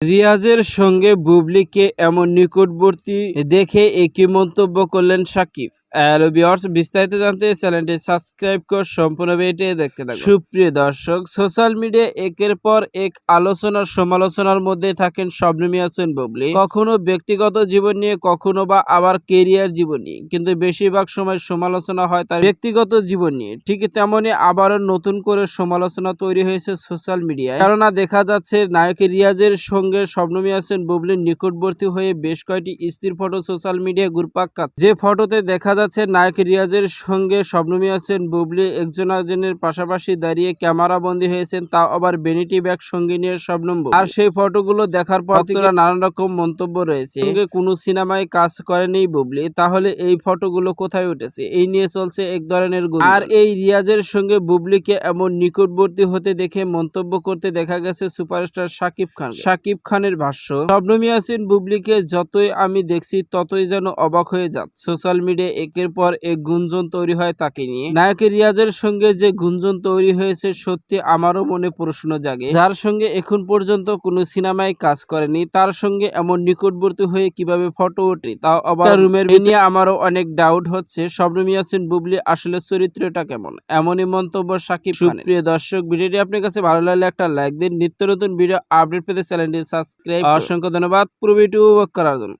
রিয়াজের সঙ্গে বুবলিকে এমন নিকটবর্তী দেখে একই মন্তব্য করলেন সাকিব। বিস্তারিত জানতে চ্যানেলটি সাবস্ক্রাইব করে সম্পূর্ণ দেখতে সুপ্রিয় দর্শক, সোশ্যাল মিডিয়া একের পর এক আলোচনার সমালোচনার মধ্যে থাকেন শবনমী আছেন বুবলি। কখনো ব্যক্তিগত জীবন নিয়ে, কখনো বা আবার কেরিয়ার জীবন নিয়ে। কিন্তু বেশিরভাগ সময় সমালোচনা হয় তার ব্যক্তিগত জীবন নিয়ে। ঠিক তেমনি আবারও নতুন করে সমালোচনা তৈরি হয়েছে সোশ্যাল মিডিয়ায়। কেননা দেখা যাচ্ছে নায়ক রিয়াজের সঙ্গে শবনমী আছেন বুবলির নিকটবর্তী হয়ে বেশ কয়েকটি স্থির ফটো সোশ্যাল মিডিয়ায় ঘুরপাক। যে ফটোতে দেখা যাচ্ছে নায়ক রিয়াজের সঙ্গে শবনমী আছেন বুবলি একজন একজনের পাশাপাশি দাঁড়িয়ে ক্যামেরা বন্দী হয়েছেন তাও আবার বেনিটি ব্যাগ সঙ্গে নিয়ে বুবলি। আর সেই ফটোগুলো দেখার পর ভক্তরা নানান রকম মন্তব্য রয়েছে সঙ্গে কোনো সিনেমায় কাজ করেনি বুবলি তাহলে এই ফটোগুলো কোথায় উঠেছে এই নিয়ে চলছে এক ধরনের। আর এই রিয়াজের সঙ্গে বুবলিকে এমন নিকটবর্তী হতে দেখে মন্তব্য করতে দেখা গেছে সুপারস্টার শাকিব খান শাকিব খানের ভাষ্য, শবনম ইয়াসিন বুবলিকে যতই আমি দেখছি, ততই যেন অবাক হয়ে যাচ্ছে। সোশ্যাল মিডিয়ায় একের পর এক গুঞ্জন তৈরি হয় তাকে নিয়ে। নায়ক রিয়াজের সঙ্গে যে গুঞ্জন তৈরি হয়েছে, সত্যি আমারও মনে প্রশ্ন জাগে। যার সঙ্গে এখন পর্যন্ত কোনো সিনেমায় কাজ করেনি, তার সঙ্গে এমন নিকটবর্তী হয়ে কীভাবে ফটো ওঠে তাও আবার রুমের নিয়ে আমারও অনেক ডাউট হচ্ছে, শবনম ইয়াসিন বুবলি আসলে চরিত্রটা কেমন? এমনই মন্তব্য সাকিব প্রিয় দর্শক, ভিডিওটি আপনার কাছে ভালো লাগলে একটা লাইক দিন। নিত্য নতুন ভিডিও আপডেট পেতে চ্যানেলটি সাবস্ক্রাইব অসংখ্য ধন্যবাদ পুরো ভিডিও করার জন্য।